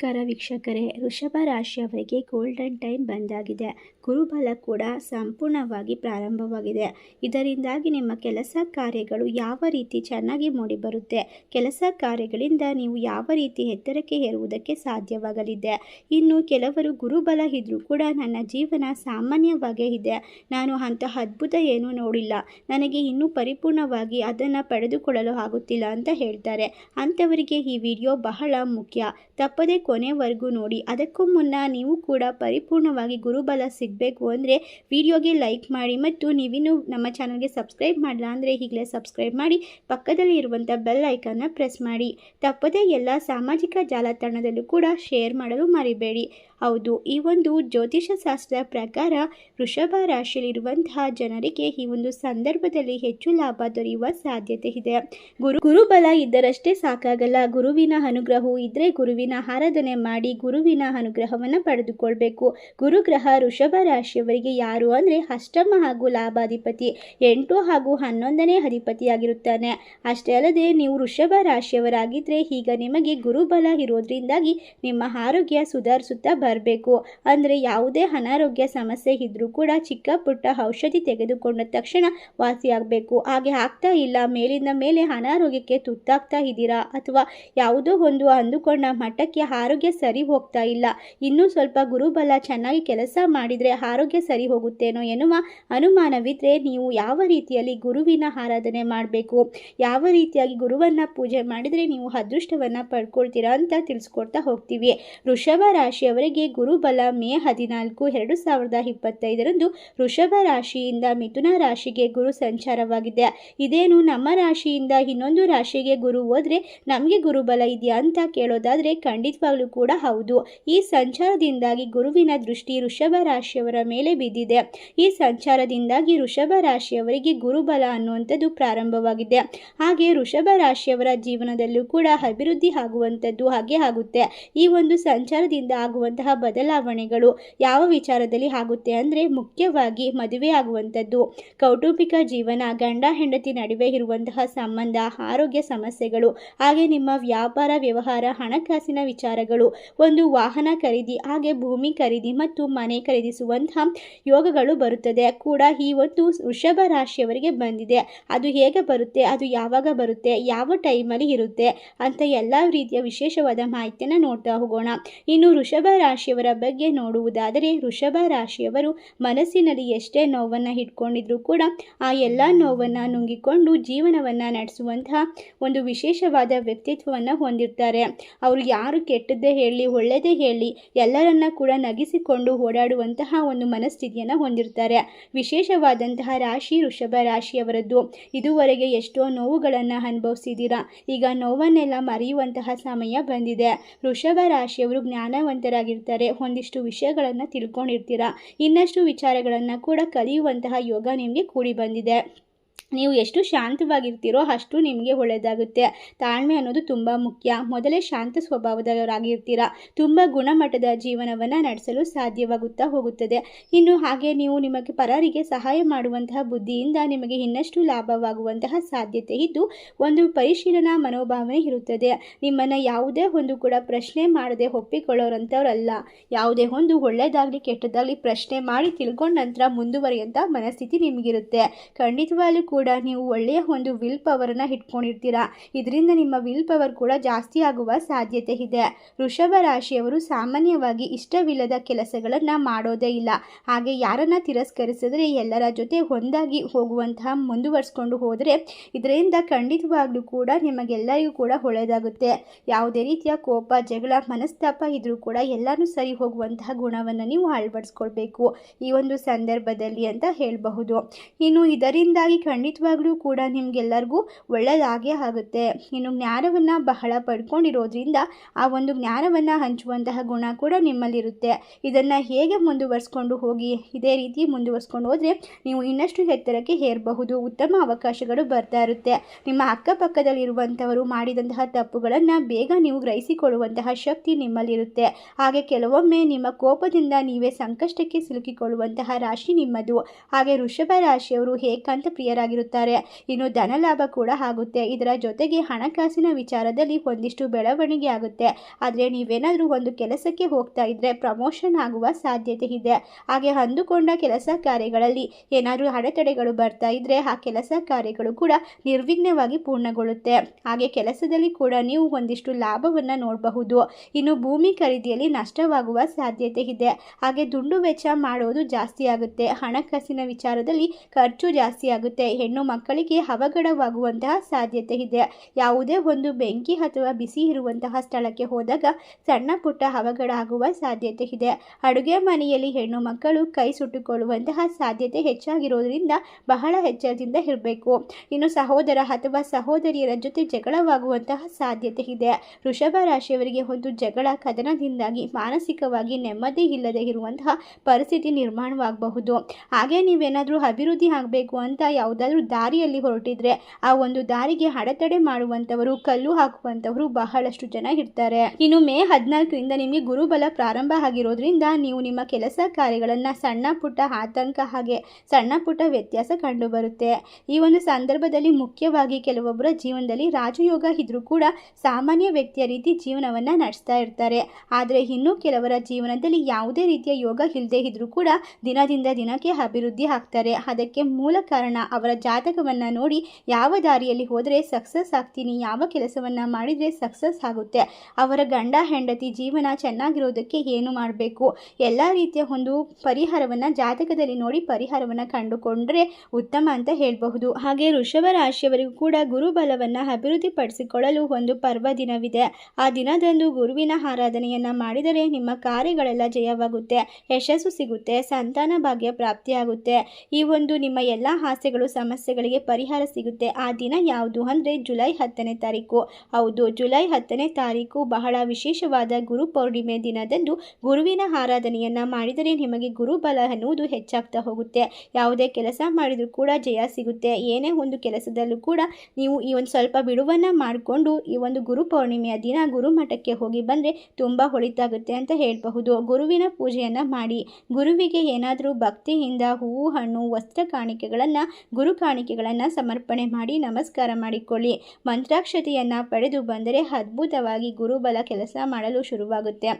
ನಮಸ್ಕಾರ ವೀಕ್ಷಕರೇ. ವೃಷಭ ರಾಶಿಯವರಿಗೆ ಗೋಲ್ಡನ್ ಟೈಮ್ ಬಂದಾಗಿದೆ. ಗುರುಬಲ ಕೂಡ ಸಂಪೂರ್ಣವಾಗಿ ಪ್ರಾರಂಭವಾಗಿದೆ. ಇದರಿಂದಾಗಿ ನಿಮ್ಮ ಕೆಲಸ ಕಾರ್ಯಗಳು ಯಾವ ರೀತಿ ಚೆನ್ನಾಗಿ ಮೂಡಿಬರುತ್ತೆ, ಕೆಲಸ ಕಾರ್ಯಗಳಿಂದ ನೀವು ಯಾವ ರೀತಿ ಎತ್ತರಕ್ಕೆ ಏರುವುದಕ್ಕೆ ಸಾಧ್ಯವಾಗಲಿದೆ, ಇನ್ನು ಕೆಲವರು ಗುರುಬಲ ಇದ್ರೂ ಕೂಡ ನನ್ನ ಜೀವನ ಸಾಮಾನ್ಯವಾಗೇ ಇದೆ. ನಾನು ಅಂತಹ ಅದ್ಭುತ ಏನೂ ನೋಡಿಲ್ಲ. ನನಗೆ ಇನ್ನೂ ಪರಿಪೂರ್ಣವಾಗಿ ಅದನ್ನು ಪಡೆದುಕೊಳ್ಳಲು ಆಗುತ್ತಿಲ್ಲ ಅಂತ ಹೇಳ್ತಾರೆ. ಅಂಥವರಿಗೆ ಈ ವಿಡಿಯೋ ಬಹಳ ಮುಖ್ಯ. ತಪ್ಪದೆ ಕೊನೆವರೆಗೂ ನೋಡಿ. ಅದಕ್ಕೂ ಮುನ್ನ ನೀವು ಕೂಡ ಪರಿಪೂರ್ಣವಾಗಿ ಗುರುಬಲ ಸಿಗಬೇಕು ಅಂದರೆ ವಿಡಿಯೋಗೆ ಲೈಕ್ ಮಾಡಿ ಮತ್ತು ನೀವಿನ್ನೂ ನಮ್ಮ ಚಾನಲ್ಗೆ ಸಬ್ಸ್ಕ್ರೈಬ್ ಮಾಡಿಲ್ಲ ಅಂದರೆ ಈಗಲೇ ಸಬ್ಸ್ಕ್ರೈಬ್ ಮಾಡಿ, ಪಕ್ಕದಲ್ಲಿ ಇರುವಂಥ ಬೆಲ್ ಐಕನ್ನ ಪ್ರೆಸ್ ಮಾಡಿ. ತಪ್ಪದೇ ಎಲ್ಲ ಸಾಮಾಜಿಕ ಜಾಲತಾಣದಲ್ಲೂ ಕೂಡ ಶೇರ್ ಮಾಡಲು ಮರಿಬೇಡಿ. ಹೌದು, ಈ ಒಂದು ಜ್ಯೋತಿಷ್ಯ ಶಾಸ್ತ್ರದ ಪ್ರಕಾರ ವೃಷಭ ರಾಶಿಯಲ್ಲಿರುವಂತಹ ಜನರಿಗೆ ಈ ಒಂದು ಸಂದರ್ಭದಲ್ಲಿ ಹೆಚ್ಚು ಲಾಭ ದೊರೆಯುವ ಸಾಧ್ಯತೆ ಇದೆ. ಗುರು, ಗುರುಬಲ ಇದ್ದರಷ್ಟೇ ಸಾಕಾಗಲ್ಲ. ಗುರುವಿನ ಅನುಗ್ರಹವು ಇದ್ರೆ ಗುರುವಿನ ಆರಾಧನೆ ಮಾಡಿ ಗುರುವಿನ ಅನುಗ್ರಹವನ್ನು ಪಡೆದುಕೊಳ್ಬೇಕು. ಗುರುಗ್ರಹ ವೃಷಭ ರಾಶಿಯವರಿಗೆ ಯಾರು ಅಂದರೆ ಅಷ್ಟಮ ಹಾಗೂ ಲಾಭಾಧಿಪತಿ, ಎಂಟು ಹಾಗೂ ಹನ್ನೊಂದನೇ ಅಧಿಪತಿಯಾಗಿರುತ್ತಾನೆ. ಅಷ್ಟೇ ಅಲ್ಲದೆ ನೀವು ವೃಷಭ ರಾಶಿಯವರಾಗಿದ್ದರೆ ಈಗ ನಿಮಗೆ ಗುರುಬಲ ಇರೋದ್ರಿಂದಾಗಿ ನಿಮ್ಮ ಆರೋಗ್ಯ ಸುಧಾರಿಸುತ್ತಾ ಬರಬೇಕು. ಅಂದರೆ ಯಾವುದೇ ಅನಾರೋಗ್ಯ ಸಮಸ್ಯೆ ಇದ್ದರೂ ಕೂಡ ಚಿಕ್ಕ ಪುಟ್ಟ ಔಷಧಿ ತೆಗೆದುಕೊಂಡ ತಕ್ಷಣ ವಾಸಿಯಾಗಬೇಕು. ಹಾಗೆ ಆಗ್ತಾ ಇಲ್ಲ. ಮೇಲಿಂದ ಮೇಲೆ ಅನಾರೋಗ್ಯಕ್ಕೆ ತುತ್ತಾಗ್ತಾ ಇದ್ದೀರಾ? ಅಥವಾ ಯಾವುದೋ ಒಂದು ಅಂದುಕೊಂಡ ಮಟ್ಟಕ್ಕೆ ಆರೋಗ್ಯ ಸರಿ ಹೋಗ್ತಾ ಇಲ್ಲ. ಇನ್ನೂ ಸ್ವಲ್ಪ ಗುರುಬಲ ಚೆನ್ನಾಗಿ ಕೆಲಸ ಮಾಡಿದರೆ ಆರೋಗ್ಯ ಸರಿ ಹೋಗುತ್ತೇನೋ ಎನ್ನುವ ಅನುಮಾನವಿದ್ದರೆ ನೀವು ಯಾವ ರೀತಿಯಲ್ಲಿ ಗುರುವಿನ ಆರಾಧನೆ ಮಾಡಬೇಕು? ಯಾವ ರೀತಿಯಾಗಿ ಗುರುವನ್ನು ಪೂಜೆ ಮಾಡಿದರೆ ನೀವು ಅದೃಷ್ಟವನ್ನು ಪಡ್ಕೊಳ್ತೀರಾ ಅಂತ ತಿಳಿಸ್ಕೊಡ್ತಾ ಹೋಗ್ತೀವಿ. ವೃಷಭ ರಾಶಿಯವರಿಗೆ ಗುರುಬಲ ಮೇ ಹದಿನಾಲ್ಕು, ಎರಡು ಸಾವಿರದ ಇಪ್ಪತ್ತೈದರಂದು ವೃಷಭ ರಾಶಿಯಿಂದ ಮಿಥುನ ರಾಶಿಗೆ ಗುರು ಸಂಚಾರವಾಗಿದೆ. ಇದೇನು ನಮ್ಮ ರಾಶಿಯಿಂದ ಇನ್ನೊಂದು ರಾಶಿಗೆ ಗುರು ಹೋದರೆ ನಮಗೆ ಗುರುಬಲ ಇದೆಯಾ ಅಂತ ಕೇಳೋದಾದರೆ ಖಂಡಿತವಾಗ್ಲೂ ಕೂಡ ಹೌದು. ಈ ಸಂಚಾರದಿಂದಾಗಿ ಗುರುವಿನ ದೃಷ್ಟಿ ವೃಷಭ ರಾಶಿಯವರ ಮೇಲೆ ಬಿದ್ದಿದೆ. ಈ ಸಂಚಾರದಿಂದಾಗಿ ವೃಷಭ ರಾಶಿಯವರಿಗೆ ಗುರುಬಲ ಅನ್ನುವಂಥದ್ದು ಪ್ರಾರಂಭವಾಗಿದೆ. ಹಾಗೆ ವೃಷಭ ರಾಶಿಯವರ ಜೀವನದಲ್ಲೂ ಕೂಡ ಅಭಿವೃದ್ಧಿ ಆಗುವಂಥದ್ದು ಹಾಗೆ ಆಗುತ್ತೆ. ಈ ಒಂದು ಸಂಚಾರದಿಂದ ಆಗುವಂತಹ ಬದಲಾವಣೆಗಳು ಯಾವ ವಿಚಾರದಲ್ಲಿ ಆಗುತ್ತೆ ಅಂದರೆ ಮುಖ್ಯವಾಗಿ ಮದುವೆ ಆಗುವಂಥದ್ದು. ಕೌಟುಂಬಿಕ ಜೀವನ, ಗಂಡ ಹೆಂಡತಿ ನಡುವೆ ಇರುವಂತಹ ಸಂಬಂಧ, ಆರೋಗ್ಯ ಸಮಸ್ಯೆಗಳು, ಹಾಗೆ ನಿಮ್ಮ ವ್ಯಾಪಾರ ವ್ಯವಹಾರ, ಹಣಕಾಸಿನ ವಿಚಾರಗಳು, ಒಂದು ವಾಹನ ಖರೀದಿ, ಹಾಗೆ ಭೂಮಿ ಖರೀದಿ ಮತ್ತು ಮನೆ ಖರೀದಿಸುವಂತಹ ಯೋಗಗಳು ಬರುತ್ತದೆ. ಕೂಡ ಈ ಒಂದು ವೃಷಭ ರಾಶಿಯವರಿಗೆ ಬಂದಿದೆ. ಅದು ಹೇಗೆ ಬರುತ್ತೆ, ಅದು ಯಾವಾಗ ಬರುತ್ತೆ, ಯಾವ ಟೈಮಲ್ಲಿ ಇರುತ್ತೆ ಅಂತ ಎಲ್ಲ ರೀತಿಯ ವಿಶೇಷವಾದ ಮಾಹಿತಿಯನ್ನು ನೋಡ್ತಾ ಹೋಗೋಣ. ಇನ್ನು ವೃಷಭ ರಾಶಿಯವರ ಬಗ್ಗೆ ನೋಡುವುದಾದರೆ ವೃಷಭ ರಾಶಿಯವರು ಮನಸ್ಸಿನಲ್ಲಿ ಎಷ್ಟೇ ನೋವನ್ನು ಇಟ್ಕೊಂಡಿದ್ರು ಕೂಡ ಆ ಎಲ್ಲ ನೋವನ್ನು ನುಂಗಿಕೊಂಡು ಜೀವನವನ್ನು ನಡೆಸುವಂತಹ ಒಂದು ವಿಶೇಷವಾದ ವ್ಯಕ್ತಿತ್ವವನ್ನು ಹೊಂದಿರ್ತಾರೆ. ಅವರು ಯಾರು ಕೆಟ್ಟದ್ದೇ ಹೇಳಿ ಒಳ್ಳೆಯದೇ ಹೇಳಿ ಎಲ್ಲರನ್ನ ಕೂಡ ನಗಿಸಿಕೊಂಡು ಓಡಾಡುವಂತಹ ಒಂದು ಮನಸ್ಥಿತಿಯನ್ನು ಹೊಂದಿರ್ತಾರೆ. ವಿಶೇಷವಾದಂತಹ ರಾಶಿ ವೃಷಭ ರಾಶಿಯವರದ್ದು, ಇದುವರೆಗೆ ಎಷ್ಟೋ ನೋವುಗಳನ್ನು ಅನುಭವಿಸಿದ್ದೀರಾ? ಈಗ ನೋವನ್ನೆಲ್ಲ ಮರೆಯುವಂತಹ ಸಮಯ ಬಂದಿದೆ. ವೃಷಭ ರಾಶಿಯವರು ಜ್ಞಾನವಂತರಾಗಿರ್ತಾರೆ. ಒಂದಿಷ್ಟು ವಿಷಯಗಳನ್ನು ತಿಳ್ಕೊಂಡಿರ್ತೀರಾ? ಇನ್ನಷ್ಟು ವಿಚಾರಗಳನ್ನು ಕೂಡ ಕಲಿಯುವಂತಹ ಯೋಗ ನಿಮಗೆ ಕೂಡಿ ಬಂದಿದೆ. ನೀವು ಎಷ್ಟು ಶಾಂತವಾಗಿರ್ತೀರೋ ಅಷ್ಟು ನಿಮಗೆ ಒಳ್ಳೆಯದಾಗುತ್ತೆ. ತಾಳ್ಮೆ ಅನ್ನೋದು ತುಂಬ ಮುಖ್ಯ. ಮೊದಲೇ ಶಾಂತ ಸ್ವಭಾವದವರಾಗಿರ್ತೀರ. ತುಂಬ ಗುಣಮಟ್ಟದ ಜೀವನವನ್ನು ನಡೆಸಲು ಸಾಧ್ಯವಾಗುತ್ತಾ ಹೋಗುತ್ತದೆ. ಇನ್ನು ಹಾಗೆ ನೀವು ನಿಮಗೆ ಪರರಿಗೆ ಸಹಾಯ ಮಾಡುವಂತಹ ಬುದ್ಧಿಯಿಂದ ನಿಮಗೆ ಇನ್ನಷ್ಟು ಲಾಭವಾಗುವಂತಹ ಸಾಧ್ಯತೆ ಇದ್ದು, ಒಂದು ಪರಿಶೀಲನಾ ಮನೋಭಾವನೆ ಇರುತ್ತದೆ. ನಿಮ್ಮನ್ನು ಯಾವುದೇ ಒಂದು ಕೂಡ ಪ್ರಶ್ನೆ ಮಾಡದೆ ಒಪ್ಪಿಕೊಳ್ಳೋರಂಥವ್ರಲ್ಲ. ಯಾವುದೇ ಒಂದು ಒಳ್ಳೆಯದಾಗಲಿ ಕೆಟ್ಟದಾಗಲಿ ಪ್ರಶ್ನೆ ಮಾಡಿ ತಿಳ್ಕೊಂಡ ನಂತರ ಮುಂದುವರಿಯಂಥ ಮನಸ್ಥಿತಿ ನಿಮಗಿರುತ್ತೆ. ಖಂಡಿತವಾಗ್ಲೂ ಕೂಡ ನೀವು ಒಳ್ಳೆಯ ಒಂದು ವಿಲ್ ಪವರನ್ನು ಇಟ್ಕೊಂಡಿರ್ತೀರಾ. ಇದರಿಂದ ನಿಮ್ಮ ವಿಲ್ ಪವರ್ ಕೂಡ ಜಾಸ್ತಿ ಆಗುವ ಸಾಧ್ಯತೆ ಇದೆ. ವೃಷಭ ರಾಶಿಯವರು ಸಾಮಾನ್ಯವಾಗಿ ಇಷ್ಟವಿಲ್ಲದ ಕೆಲಸಗಳನ್ನು ಮಾಡೋದೇ ಇಲ್ಲ. ಹಾಗೆ ಯಾರನ್ನ ತಿರಸ್ಕರಿಸಿದ್ರೆ, ಎಲ್ಲರ ಜೊತೆ ಒಂದಾಗಿ ಹೋಗುವಂತಹ ಮುಂದುವರಿಸ್ಕೊಂಡು ಹೋದರೆ, ಇದರಿಂದ ಖಂಡಿತವಾಗ್ಲೂ ಕೂಡ ನಿಮಗೆಲ್ಲರಿಗೂ ಕೂಡ ಒಳ್ಳೆಯದಾಗುತ್ತೆ. ಯಾವುದೇ ರೀತಿಯ ಕೋಪ, ಜಗಳ, ಮನಸ್ತಾಪ ಇದ್ರೂ ಕೂಡ ಎಲ್ಲನೂ ಸರಿ ಹೋಗುವಂತಹ ಗುಣವನ್ನು ನೀವು ಅಳವಡಿಸ್ಕೊಳ್ಬೇಕು. ಈ ಒಂದು ಸಂದರ್ಭದಲ್ಲಿ ಅಂತ ಹೇಳಬಹುದು. ಇನ್ನು ಇದರಿಂದಾಗಿ ಖಂಡಿತವಾಗ್ಲೂ ಕೂಡ ನಿಮಗೆಲ್ಲರಿಗೂ ಒಳ್ಳೆಯದಾಗೇ ಆಗುತ್ತೆ. ಇನ್ನು ಜ್ಞಾನವನ್ನು ಬಹಳ ಪಡ್ಕೊಂಡಿರೋದ್ರಿಂದ ಆ ಒಂದು ಜ್ಞಾನವನ್ನು ಹಂಚುವಂತಹ ಗುಣ ಕೂಡ ನಿಮ್ಮಲ್ಲಿರುತ್ತೆ. ಇದನ್ನು ಹೇಗೆ ಮುಂದುವರಿಸ್ಕೊಂಡು ಹೋಗಿ ಇದೇ ರೀತಿ ಮುಂದುವರಿಸ್ಕೊಂಡು ಹೋದರೆ ನೀವು ಇನ್ನಷ್ಟು ಎತ್ತರಕ್ಕೆ ಏರಬಹುದು. ಉತ್ತಮ ಅವಕಾಶಗಳು ಬರ್ತಾ ಇರುತ್ತೆ. ನಿಮ್ಮ ಅಕ್ಕಪಕ್ಕದಲ್ಲಿರುವಂಥವರು ಮಾಡಿದಂತಹ ತಪ್ಪುಗಳನ್ನು ಬೇಗ ನೀವು ಗ್ರಹಿಸಿಕೊಳ್ಳುವಂತಹ ಶಕ್ತಿ ನಿಮ್ಮಲ್ಲಿರುತ್ತೆ. ಹಾಗೆ ಕೆಲವೊಮ್ಮೆ ನಿಮ್ಮ ಕೋಪದಿಂದ ನೀವೇ ಸಂಕಷ್ಟಕ್ಕೆ ಸಿಲುಕಿಕೊಳ್ಳುವಂತಹ ರಾಶಿ ನಿಮ್ಮದು. ಹಾಗೆ ವೃಷಭ ರಾಶಿಯವರು ಏಕಾಂತ ಪ್ರಿಯರ ಪ್ರೀತಿವಂತರಾಗಿರುತ್ತಾರೆ ಇನ್ನು ಧನಲಾಭ ಕೂಡ ಆಗುತ್ತೆ. ಇದರ ಜೊತೆಗೆ ಹಣಕಾಸಿನ ವಿಚಾರದಲ್ಲಿ ಒಂದಿಷ್ಟು ಬೆಳವಣಿಗೆ ಆಗುತ್ತೆ. ಆದರೆ ನೀವೇನಾದರೂ ಒಂದು ಕೆಲಸಕ್ಕೆ ಹೋಗ್ತಾ ಇದ್ರೆ ಪ್ರಮೋಷನ್ ಆಗುವ ಸಾಧ್ಯತೆ ಇದೆ. ಹಾಗೆ ಅಂದುಕೊಂಡ ಕೆಲಸ ಕಾರ್ಯಗಳಲ್ಲಿ ಏನಾದರೂ ಅಡೆತಡೆಗಳು ಬರ್ತಾ ಇದ್ರೆ ಆ ಕೆಲಸ ಕಾರ್ಯಗಳು ಕೂಡ ನಿರ್ವಿಘ್ನವಾಗಿ ಪೂರ್ಣಗೊಳ್ಳುತ್ತೆ. ಹಾಗೆ ಕೆಲಸದಲ್ಲಿ ಕೂಡ ನೀವು ಒಂದಿಷ್ಟು ಲಾಭವನ್ನು ನೋಡಬಹುದು. ಇನ್ನು ಭೂಮಿ ಖರೀದಿಯಲ್ಲಿ ನಷ್ಟವಾಗುವ ಸಾಧ್ಯತೆ ಇದೆ. ಹಾಗೆ ದುಂಡು ವೆಚ್ಚ ಮಾಡೋದು ಜಾಸ್ತಿ ಆಗುತ್ತೆ. ಹಣಕಾಸಿನ ವಿಚಾರದಲ್ಲಿ ಖರ್ಚು ಜಾಸ್ತಿ ಆಗುತ್ತೆ. ಹೆಣ್ಣು ಮಕ್ಕಳಿಗೆ ಅವಘಡವಾಗುವಂತಹ ಸಾಧ್ಯತೆ ಇದೆ. ಯಾವುದೇ ಒಂದು ಬೆಂಕಿ ಅಥವಾ ಬಿಸಿ ಇರುವಂತಹ ಸ್ಥಳಕ್ಕೆ ಹೋದಾಗ ಸಣ್ಣ ಪುಟ್ಟ ಅವಘಡ ಆಗುವ ಸಾಧ್ಯತೆ ಇದೆ. ಅಡುಗೆ ಮನೆಯಲ್ಲಿ ಹೆಣ್ಣು ಮಕ್ಕಳು ಕೈ ಸುಟ್ಟುಕೊಳ್ಳುವಂತಹ ಸಾಧ್ಯತೆ ಹೆಚ್ಚಾಗಿರೋದ್ರಿಂದ ಬಹಳ ಎಚ್ಚರದಿಂದ ಇರಬೇಕು. ಇನ್ನು ಸಹೋದರ ಅಥವಾ ಸಹೋದರಿಯರ ಜೊತೆ ಜಗಳವಾಗುವಂತಹ ಸಾಧ್ಯತೆ ಇದೆ. ವೃಷಭ ರಾಶಿಯವರಿಗೆ ಒಂದು ಜಗಳ ಕದನದಿಂದಾಗಿ ಮಾನಸಿಕವಾಗಿ ನೆಮ್ಮದಿ ಇಲ್ಲದೆ ಇರುವಂತಹ ಪರಿಸ್ಥಿತಿ ನಿರ್ಮಾಣವಾಗಬಹುದು. ಹಾಗೆ ನೀವೇನಾದರೂ ಅಭಿವೃದ್ಧಿ ಆಗಬೇಕು ಅಂತ ಯಾವುದಾದ್ರೂ ದಾರಿಯಲ್ಲಿ ಹೊರಟಿದ್ರೆ ಆ ಒಂದು ದಾರಿಗೆ ಅಡೆತಡೆ ಮಾಡುವಂತವರು ಕಲ್ಲು ಹಾಕುವಂತವರು ಬಹಳಷ್ಟು ಜನ ಇರ್ತಾರೆ. ಇನ್ನು ಮೇ ಹದಿನಾಲ್ಕರಿಂದ ನಿಮಗೆ ಗುರುಬಲ ಪ್ರಾರಂಭ ಆಗಿರೋದ್ರಿಂದ ನೀವು ನಿಮ್ಮ ಕೆಲಸ ಕಾರ್ಯಗಳನ್ನು ಸಣ್ಣ ಪುಟ್ಟ ಆತಂಕ ಹಾಗೆ ಸಣ್ಣ ಪುಟ್ಟ ವ್ಯತ್ಯಾಸ ಕಂಡು ಬರುತ್ತೆ ಈ ಒಂದು ಸಂದರ್ಭದಲ್ಲಿ ಮುಖ್ಯವಾಗಿ ಕೆಲವೊಬ್ಬರ ಜೀವನದಲ್ಲಿ ರಾಜಯೋಗ ಇದ್ರೂ ಕೂಡ ಸಾಮಾನ್ಯ ವ್ಯಕ್ತಿಯ ರೀತಿ ಜೀವನವನ್ನ ನಡೆಸ್ತಾ ಇರ್ತಾರೆ. ಆದರೆ ಇನ್ನು ಕೆಲವರ ಜೀವನದಲ್ಲಿ ಯಾವುದೇ ರೀತಿಯ ಯೋಗ ಇಲ್ಲದೆ ಇದ್ರೂ ಕೂಡ ದಿನದಿಂದ ದಿನಕ್ಕೆ ಅಭಿವೃದ್ಧಿ ಆಗ್ತಾರೆ. ಅದಕ್ಕೆ ಮೂಲ ಕಾರಣ ಅವರ ಜಾತಕವನ್ನು ನೋಡಿ ಯಾವ ದಾರಿಯಲ್ಲಿ ಹೋದರೆ ಸಕ್ಸಸ್ ಆಗ್ತೀನಿ, ಯಾವ ಕೆಲಸವನ್ನು ಮಾಡಿದರೆ ಸಕ್ಸಸ್ ಆಗುತ್ತೆ, ಅವರ ಗಂಡ ಹೆಂಡತಿ ಜೀವನ ಚೆನ್ನಾಗಿರೋದಕ್ಕೆ ಏನು ಮಾಡಬೇಕು, ಎಲ್ಲ ರೀತಿಯ ಒಂದು ಪರಿಹಾರವನ್ನು ಜಾತಕದಲ್ಲಿ ನೋಡಿ ಪರಿಹಾರವನ್ನು ಕಂಡುಕೊಂಡ್ರೆ ಉತ್ತಮ ಅಂತ ಹೇಳಬಹುದು. ಹಾಗೆ ವೃಷಭ ರಾಶಿಯವರಿಗೂ ಕೂಡ ಗುರುಬಲವನ್ನು ಅಭಿವೃದ್ಧಿಪಡಿಸಿಕೊಳ್ಳಲು ಒಂದು ಪರ್ವ ದಿನವಿದೆ. ಆ ದಿನದಂದು ಗುರುವಿನ ಆರಾಧನೆಯನ್ನು ಮಾಡಿದರೆ ನಿಮ್ಮ ಕಾರ್ಯಗಳೆಲ್ಲ ಜಯವಾಗುತ್ತೆ, ಯಶಸ್ಸು ಸಿಗುತ್ತೆ, ಸಂತಾನ ಭಾಗ್ಯ ಪ್ರಾಪ್ತಿಯಾಗುತ್ತೆ. ಈ ಒಂದು ನಿಮ್ಮ ಎಲ್ಲ ಆಸೆಗಳು ಸಮಸ್ಯೆಗಳಿಗೆ ಪರಿಹಾರ ಸಿಗುತ್ತೆ. ಆ ದಿನ ಯಾವುದು? ಅಂದರೆ ಜುಲೈ ಹತ್ತನೇ ತಾರೀಕು. ಹೌದು, ಜುಲೈ ಹತ್ತನೇ ತಾರೀಕು ಬಹಳ ವಿಶೇಷವಾದ ಗುರು ಪೌರ್ಣಿಮೆ ದಿನದಂದು ಗುರುವಿನ ಆರಾಧನೆಯನ್ನು ಮಾಡಿದರೆ ನಿಮಗೆ ಗುರುಬಲ ಅನ್ನುವುದು ಹೆಚ್ಚಾಗ್ತಾ ಹೋಗುತ್ತೆ. ಯಾವುದೇ ಕೆಲಸ ಮಾಡಿದರೂ ಕೂಡ ಜಯ ಸಿಗುತ್ತೆ. ಏನೇ ಒಂದು ಕೆಲಸದಲ್ಲೂ ಕೂಡ ನೀವು ಈ ಒಂದು ಸ್ವಲ್ಪ ಬಿಡುವನ್ನು ಮಾಡಿಕೊಂಡು ಈ ಒಂದು ಗುರು ಪೌರ್ಣಿಮೆಯ ದಿನ ಗುರುಮಠಕ್ಕೆ ಹೋಗಿ ಬಂದರೆ ತುಂಬ ಹೊಳಿತಾಗುತ್ತೆ ಅಂತ ಹೇಳಬಹುದು. ಗುರುವಿನ ಪೂಜೆಯನ್ನು ಮಾಡಿ, ಗುರುವಿಗೆ ಏನಾದರೂ ಭಕ್ತಿಯಿಂದ ಹೂವು, ಹಣ್ಣು, ವಸ್ತ್ರ, ಕಾಣಿಕೆಗಳನ್ನು ಗುರು ಕಾಣಿಕೆಗಳನ್ನು ಸಮರ್ಪಣೆ ಮಾಡಿ ನಮಸ್ಕಾರ ಮಾಡಿಕೊಳ್ಳಿ. ಮಂತ್ರಾಕ್ಷತೆಯನ್ನು ಪಡೆದು ಬಂದರೆ ಅದ್ಭುತವಾಗಿ ಗುರುಬಲ ಕೆಲಸ ಮಾಡಲು ಶುರುವಾಗುತ್ತೆ.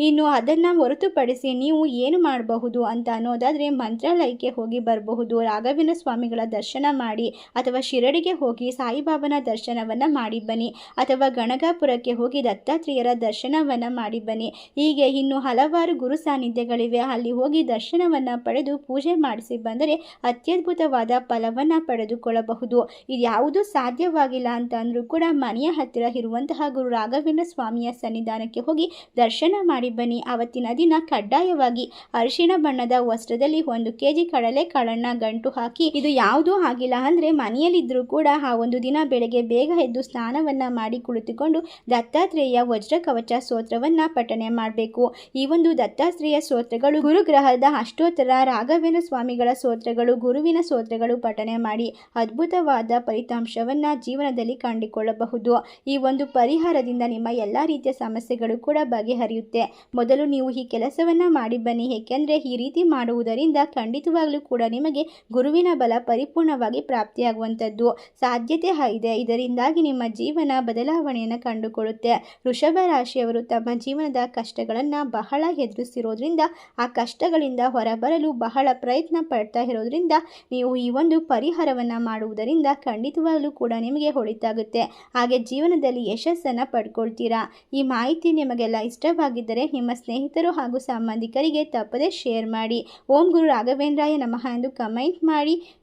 ಇನ್ನು ಅದನ್ನು ಹೊರತುಪಡಿಸಿ ನೀವು ಏನು ಮಾಡಬಹುದು ಅಂತ ಅನ್ನೋದಾದರೆ ಮಂತ್ರಾಲಯಕ್ಕೆ ಹೋಗಿ ಬರಬಹುದು. ರಾಘವೇಂದ್ರ ಸ್ವಾಮಿಗಳ ದರ್ಶನ ಮಾಡಿ ಅಥವಾ ಶಿರಡಿಗೆ ಹೋಗಿ ಸಾಯಿಬಾಬನ ದರ್ಶನವನ್ನು ಮಾಡಿ ಬನ್ನಿ. ಅಥವಾ ಗಣಗಾಪುರಕ್ಕೆ ಹೋಗಿ ದತ್ತಾತ್ರೇಯರ ದರ್ಶನವನ್ನು ಮಾಡಿ ಬನ್ನಿ. ಹೀಗೆ ಇನ್ನು ಹಲವಾರು ಗುರು ಸಾನ್ನಿಧ್ಯಗಳಿವೆ. ಅಲ್ಲಿ ಹೋಗಿ ದರ್ಶನವನ್ನು ಪಡೆದು ಪೂಜೆ ಮಾಡಿಸಿ ಬಂದರೆ ಅತ್ಯದ್ಭುತವಾದ ಫಲವನ್ನು ಪಡೆದುಕೊಳ್ಳಬಹುದು. ಇದು ಯಾವುದೂ ಸಾಧ್ಯವಾಗಿಲ್ಲ ಅಂತ ಅಂದರೂ ಕೂಡ ಮನೆಯ ಹತ್ತಿರ ಇರುವಂತಹ ಗುರು ರಾಘವೇಂದ್ರ ಸ್ವಾಮಿಯ ಸನ್ನಿಧಾನಕ್ಕೆ ಹೋಗಿ ದರ್ಶನ ಮಾಡಿ ಬನ್ನಿ. ಅವತ್ತಿನ ದಿನ ಕಡ್ಡಾಯವಾಗಿ ಅರಿಶಿಣ ಬಣ್ಣದ ವಸ್ತ್ರದಲ್ಲಿ ಒಂದು ಕೆ ಜಿ ಕಡಲೆ ಕಾಳನ್ನ ಗಂಟು ಹಾಕಿ, ಇದು ಯಾವುದೂ ಆಗಿಲ್ಲ ಅಂದರೆ ಮನೆಯಲ್ಲಿದ್ದರೂ ಕೂಡ ಆ ಒಂದು ದಿನ ಬೆಳಗ್ಗೆ ಬೇಗ ಎದ್ದು ಸ್ನಾನವನ್ನು ಮಾಡಿ ಕುಳಿತುಕೊಂಡು ದತ್ತಾತ್ರೇಯ ವಜ್ರ ಕವಚ ಸ್ತೋತ್ರವನ್ನು ಪಠನೆ ಮಾಡಬೇಕು. ಈ ಒಂದು ದತ್ತಾತ್ರೇಯ ಸ್ತೋತ್ರಗಳು ಗುರುಗ್ರಹದ ಅಷ್ಟೋತ್ತರ ರಾಘವೇಂದ್ರ ಸ್ವಾಮಿಗಳ ಸ್ತೋತ್ರಗಳು, ಗುರುವಿನ ಸ್ತೋತ್ರಗಳು ಪಠನೆ ಮಾಡಿ ಅದ್ಭುತವಾದ ಫಲಿತಾಂಶವನ್ನು ಜೀವನದಲ್ಲಿ ಕಂಡುಕೊಳ್ಳಬಹುದು. ಈ ಒಂದು ಪರಿಹಾರದಿಂದ ನಿಮ್ಮ ಎಲ್ಲ ರೀತಿಯ ಸಮಸ್ಯೆಗಳು ಕೂಡ ಬಗೆಹರಿಯುತ್ತೆ. ಮೊದಲು ನೀವು ಈ ಕೆಲಸವನ್ನು ಮಾಡಿ ಬನ್ನಿ. ಏಕೆಂದರೆ ಈ ರೀತಿ ಮಾಡುವುದರಿಂದ ಖಂಡಿತವಾಗಲೂ ಕೂಡ ನಿಮಗೆ ಗುರುವಿನ ಬಲ ಪರಿಪೂರ್ಣವಾಗಿ ಪ್ರಾಪ್ತಿಯಾಗುವಂಥದ್ದು ಸಾಧ್ಯತೆ ಇದೆ. ಇದರಿಂದಾಗಿ ನಿಮ್ಮ ಜೀವನ ಬದಲಾವಣೆಯನ್ನು ಕಂಡುಕೊಳ್ಳುತ್ತೆ. ವೃಷಭ ರಾಶಿಯವರು ತಮ್ಮ ಜೀವನದ ಕಷ್ಟಗಳನ್ನು ಬಹಳ ಎದುರಿಸಿರೋದ್ರಿಂದ, ಆ ಕಷ್ಟಗಳಿಂದ ಹೊರಬರಲು ಬಹಳ ಪ್ರಯತ್ನ ಪಡ್ತಾ ಇರೋದ್ರಿಂದ ನೀವು ಈ ಒಂದು ಪರಿಹಾರವನ್ನು ಮಾಡುವುದರಿಂದ ಖಂಡಿತವಾಗಲೂ ಕೂಡ ನಿಮಗೆ ಹೊಳಿತಾಗುತ್ತೆ. ಹಾಗೆ ಜೀವನದಲ್ಲಿ ಯಶಸ್ಸನ್ನು ಪಡ್ಕೊಳ್ತೀರಾ? ಈ ಮಾಹಿತಿ ನಿಮಗೆಲ್ಲ ಇಷ್ಟವಾಗಿದ್ದರೆ ನಿಮ್ಮ ಸ್ನೇಹಿತರು ಹಾಗೂ ಸಂಬಂಧಿಕರಿಗೆ ತಪ್ಪದೇ ಶೇರ್ ಮಾಡಿ. ಓಂ ಗುರು ರಾಘವೇಂದ್ರಾಯ ನಮಃ ಎಂದು ಕಮೆಂಟ್ ಮಾಡಿ.